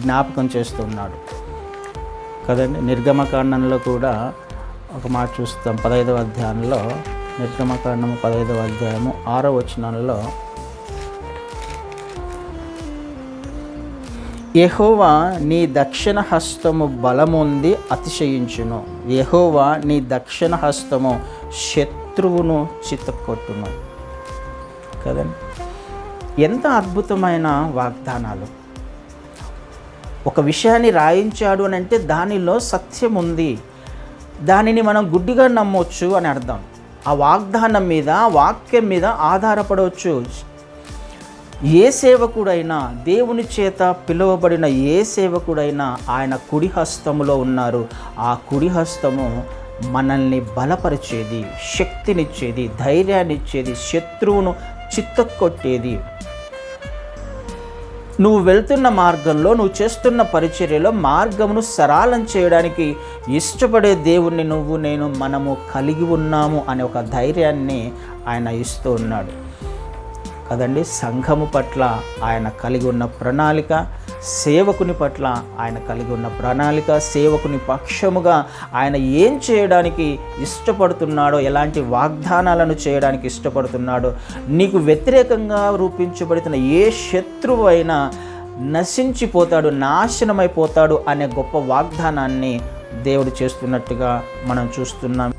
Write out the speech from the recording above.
జ్ఞాపకం చేస్తున్నాడు. కదండి? నిర్గమకాండంలో కూడా ఒక మాట చూస్తాం. పదహైదవ అధ్యాయంలో నిర్గమకాండము పదహైదవ అధ్యాయము ఆరో వచనంలో యహోవా నీ దక్షిణ హస్తము బలముంది అతిశయించును. యహోవా నీ దక్షిణ హస్తము శత్రువును చిత్తకొట్టును కదండి? ఎంత అద్భుతమైన వాగ్దానాలు. ఒక విషయాన్ని రాయించాడు అని అంటే దానిలో సత్యం ఉంది. దానిని మనం గుడ్డిగా నమ్మవచ్చు అని అర్థం. ఆ వాగ్దానం మీద వాక్యం మీద ఆధారపడవచ్చు. ఏ సేవకుడైనా దేవుని చేత పిలువబడిన ఏ సేవకుడైనా ఆయన కుడి హస్తములో ఉన్నారు. ఆ కుడి హస్తము మనల్ని బలపరిచేది శక్తినిచ్చేది ధైర్యాన్నిచ్చేది శత్రువును చిత్తకొట్టేది నువ్వు వెళ్తున్న మార్గంలో నువ్వు చేస్తున్న పరిచర్యలో మార్గమును సరళం చేయడానికి ఇష్టపడే దేవుణ్ణి నువ్వు నేను మనము కలిగి ఉన్నాము అనే ఒక ధైర్యాన్ని ఆయన ఇస్తూ ఉన్నాడు. కదండి? సంఘము పట్ల ఆయన కలిగి ఉన్న ప్రణాళిక సేవకుని పట్ల ఆయన కలిగి ఉన్న ప్రణాళిక సేవకుని పక్షముగా ఆయన ఏం చేయడానికి ఇష్టపడుతున్నాడో ఎలాంటి వాగ్దానాలను చేయడానికి ఇష్టపడుతున్నాడో నీకు వ్యతిరేకంగా రూపించబడుతున్న ఏ శత్రువు అయినా నశించిపోతాడు నాశనమైపోతాడు అనే గొప్ప వాగ్దానాన్ని దేవుడు చేస్తున్నట్టుగా మనం చూస్తున్నాం.